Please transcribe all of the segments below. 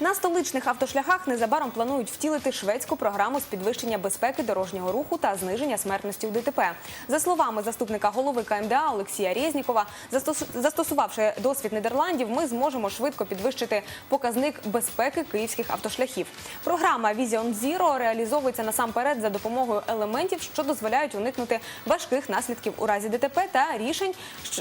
На столичних автошляхах незабаром планують втілити шведську програму з підвищення безпеки дорожнього руху та зниження смертності у ДТП. За словами заступника голови КМДА Олексія Резнікова, застос- застосувавши досвід Нідерландів, ми зможемо швидко підвищити показник безпеки київських автошляхів. Програма Vision Zero реалізовується насамперед за допомогою елементів, що дозволяють уникнути важких наслідків у разі ДТП та рішень,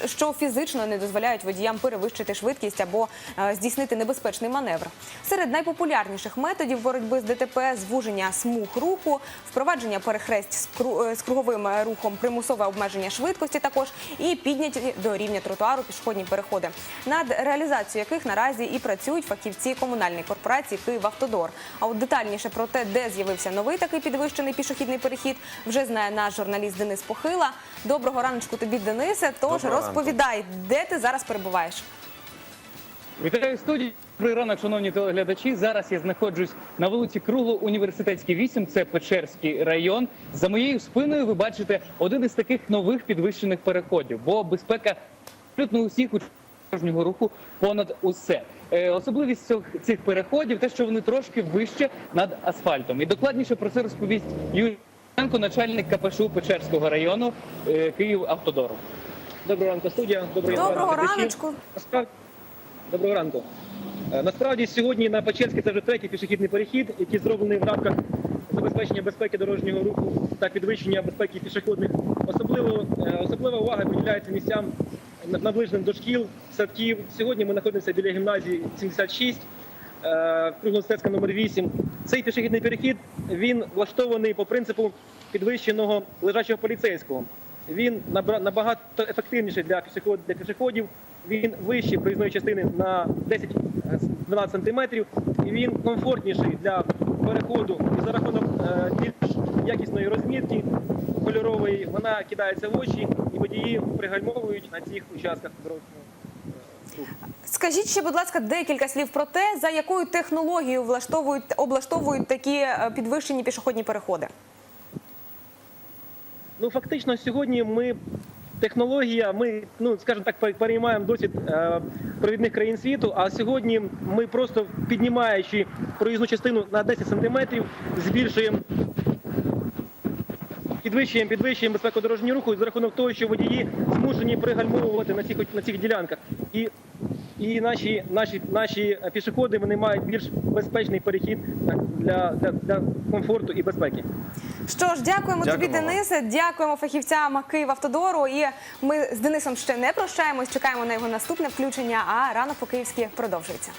що фізично не дозволяють водіям перевищити швидкість або е, здійснити небезпечний маневр. Серед найпопулярніших методів боротьби з ДТП звуження смуг руху, впровадження перехресть з е, круговим е, рухом, примусове обмеження швидкості також і підняті до рівня тротуару пішохідні переходи, над реалізацією яких наразі і працюють фахівці комунальної корпорації «Київавтодор». А от детальніше про те, де з'явився новий такий підвищений пішохідний перехід, вже знає наш журналіст Денис Похила. Доброго раночку тобі, Денисе. Тож Доброго ранку. розповідай, де ти зараз перебуваєш. Вітаю студії. Добрий ранок, шановні телеглядачі. Зараз я знаходжусь на вулиці Кругло-Університетській 8, це Печерський район. За моєю спиною ви бачите один із таких нових підвищених переходів, бо безпека абсолютно усіх учасників дорожнього руху понад усе. Е, особливість цих, цих переходів те, що вони трошки вище над асфальтом. І докладніше про це розповість Юрій Янко, начальник КПШУ Печерського району е, Київавтодору. Доброго ранку, студія. Доброго, Доброго ранку, раночку. Доброго ранку. Е, Насправді сьогодні на Печерській це вже третій пішохідний перехід, який зроблений в рамках забезпечення безпеки дорожнього руху та підвищення безпеки пішохідних. Особливо е, особлива увага приділяється місцям на- наближеним до шкіл, садків. Сьогодні ми знаходимося біля гімназії 76 е, в Круглостецька номер 8. Цей пішохідний перехід він влаштований по принципу підвищеного лежачого поліцейського. Він набагато ефективніший для пішоход- для пішоходів. Він вищий проїзної частини на 10-12 сантиметрів, і він комфортніший для переходу. І за рахунок е, більш якісної розмітки кольорової вона кидається в очі, і водії пригальмовують на цих участках дорожнього е. Скажіть ще, будь ласка, декілька слів про те, за якою технологією влаштовують облаштовують такі е, підвищені пішохідні переходи. Ну фактично сьогодні ми технологія, ми ну скажімо так, переймаємо досвід е, провідних країн світу. А сьогодні ми просто піднімаючи проїзну частину на 10 сантиметрів, збільшуємо. Підвищуємо, підвищуємо безпеку дорожнього руху за рахунок того, що водії змушені пригальмовувати на цих на цих ділянках. І, і наші, наші, наші пішоходи вони мають більш безпечний перехід для, для, для комфорту і безпеки. Що ж, дякуємо, тобі, Дякуємо вам. Денисе. Дякуємо фахівцям Київавтодору. І ми з Денисом ще не прощаємось. Чекаємо на його наступне включення. А ранок по київськи продовжується.